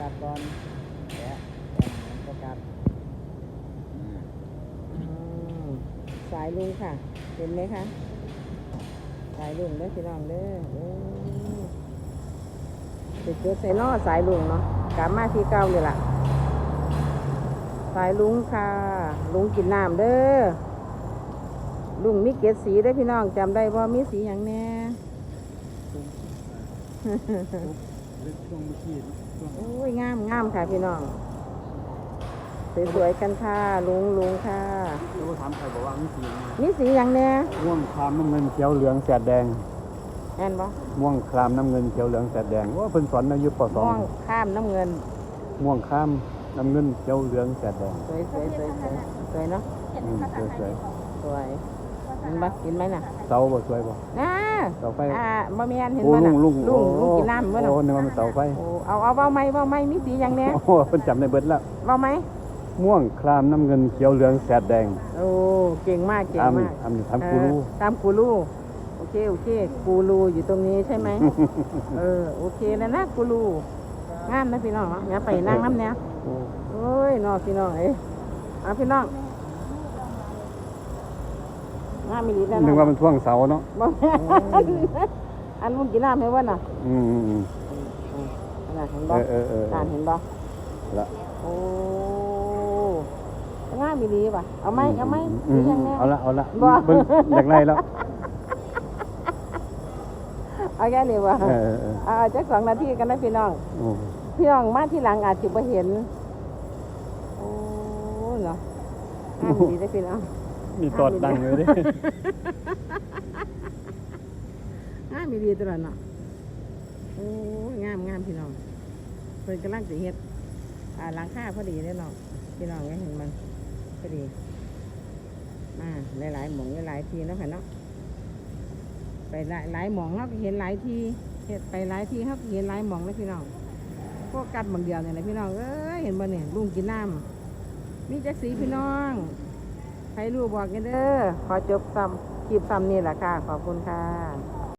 กัสก่อนแกะแกะหางโฟกัสอ่าอืมสายลุงค่ะ เห็นไหมคะสายลุงเด้อพี่น้องเด้อโอ้ติดจุดใส่นอสายลุงเนาะกลับมาที่เก่าเลยล่ะ สายลุงค่ะ ลุงกินน้ำเด้อลุงมีเกศสีได้พี่น้องจำได้ว่ามีสีอย่างแน่ ช่วงเมื่อกี้ช่วงโอ้ยงามงามค่ะพี่น้อง สวยๆกันค่ะลุงลุงค่ะแล้วถามใครบอกว่ามีสีอะไรมีสีอย่างแน่ม่วงครามน้ำเงินเขียวเหลืองแสดแดง แอนบ่ม่วงครามน้ำเงินเขียวเหลืองแสดแดงว่าเพิ่นสอนอายุปสอม่วงงข้ามน้ำเงิน ม่วงครามน้ำเงินเขียวเหลืองแสดแดง สวยสวยสวยสวยสวยเนาะอืมสวยสวยเห็นบ่กินไหมน่ะๆเสาบ่สวยบ่อ่า เสาไฟอ่าบ่แม่นเห็นโอ้บ่น่ะลุงลุงลุงลุงกินน้ำบ่น่ะโอ้นึกว่ามันเสาไฟโอ้เอาเอาเว้าไหมเว้าไหมมีสีอย่างแน่โอ้โหเพิ่นจำได้เบิดแล้วเว้าไหมม่วงครามน้ำเงินเขียวเหลืองแสดแดง โอ้เก่งมากเก่งตามมากทำทำกูรู้เออตามกูรูโอเคโอเคกูรูอยู่ตรงนี้ใช่ไหมเออโอเคนะนะกูรูงามนะพี่น้องเนาะอย่าไปนั่งน้ำเนี่ยโอ้โอ้ยน้องพี่น้องเอ้ยเอาพี่น้อง งามมีดีแล้วนึกเนาะว่ามันท่วงเสาเนาะบ่แม่นอันมุนกินน้ำให้ว่าน่ะอืมอืมอืม น่ะเห็นเอบ่อเออเอออ่านเห็นบ่ละโอ้งามมีดีป่ะเอาไหมเอาไหมอืดีมยังแน่ เอาละเอาละบ่ เบิ่งอยากไล่แล้วเอาแค่นี้ว่ะเออเออเออเอาจักสองนาทีกันนะพี่น้อง โอ้พี่น้องมาที่หลังอาจจะไม่เห็น โอ้เนาะงามดีได้อพี่น้อง มีตอดดังเลยด้งามดีตลอดเนาะโอ้งามงามพี่น้องเพิ่นกำลังสิเฮ็ดอ่าหลังคาพอดีเลยเนาะพี่น้องเห็นมันพอดีมาหลายๆหมองหลายๆทีเนาะค่ะเนาะไปหลายหลายหมองเราก็เห็นหลายทีเฮ็ดไปหลายทีเราก็เห็นหลายหมองเลยพี่น้องพวกกัดบางเดียวเนี่ยนะพี่น้องเอ้ยเห็นบ่เนี่ยลุงกินน้ำมีจักสีพี่น้อง ใครรู้บอกกันเด้อ ขอจบซ้ำคลิปซ้ำนี่แหละค่ะ ขอบคุณค่ะ